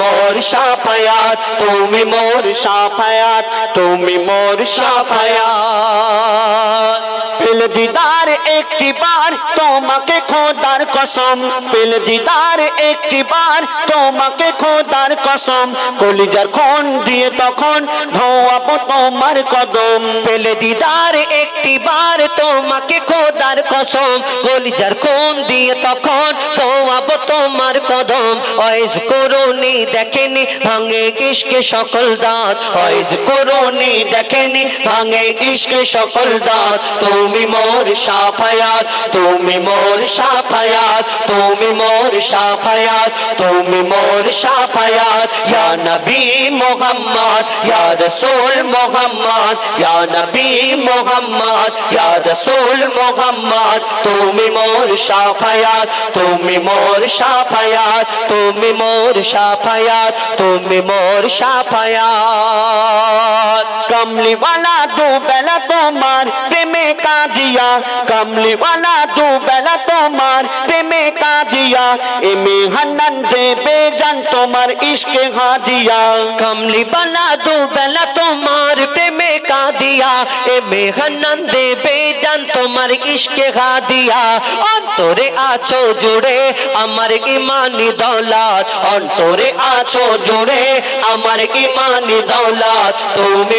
মোর শাফায়াত তুমি মোর শাফায়াত তুমি মোর শাফায়াত পেল দিদার একটি বার তোমাকে খোদার কসম পেল দিদার একটি বার তোমাকে খোদার কসম, কলিজার খন দিয়ে তখন ধোয়াবো তোমার কদম। পেলে দিদার একটি বার তোমাকে খোদার কসম, কলিজার খন দিয়ে তখন ধোয়াবো তোমার কদম। অয়েজ করুনি দেখেনি, ভাঙে ইশকে সকল দাঁত। অয়েজ করুনি দেখেনি, ভাঙে ইশকে সকল দাঁত। তুমি মোর সাফায়াত, তুমি মোর সাফায়াত, তুমি মোর সাফায়াত, তুমি মোর সাফায়াত। ইয়া নবী মোহাম্মদ, ইয়া রাসূল মোহাম্মদ, ইয়া নবী মোহাম্মদ, ইয়া রাসূল মোহাম্মদ। তুমি মোর সাফায়াত, তুমি মোর मोर साफया तुम मोर साफया तुम मोर साफया कमली वाला दो बेला तुमार प्रेम का दिया? कमली वाला दो बेला तुमार प्रेम का दिया? इमे हनन दे बेजन तुमार इश्क हा दिया। कमली वाला दो बेला तुमार কাঁদিয়া, এ হান্নান দেবে জান তোমার ইশকে হাদিয়া অন্তরে আছো জুড়ে আমার ইমানি দৌলত, অন্তরে আছো জুড়ে আমার ইমানি দৌলত। তুমি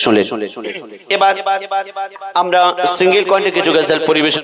শুনলেন এবার আমরা সিঙ্গেল কয়েন্টে কিছু গাজাল পরিবেশন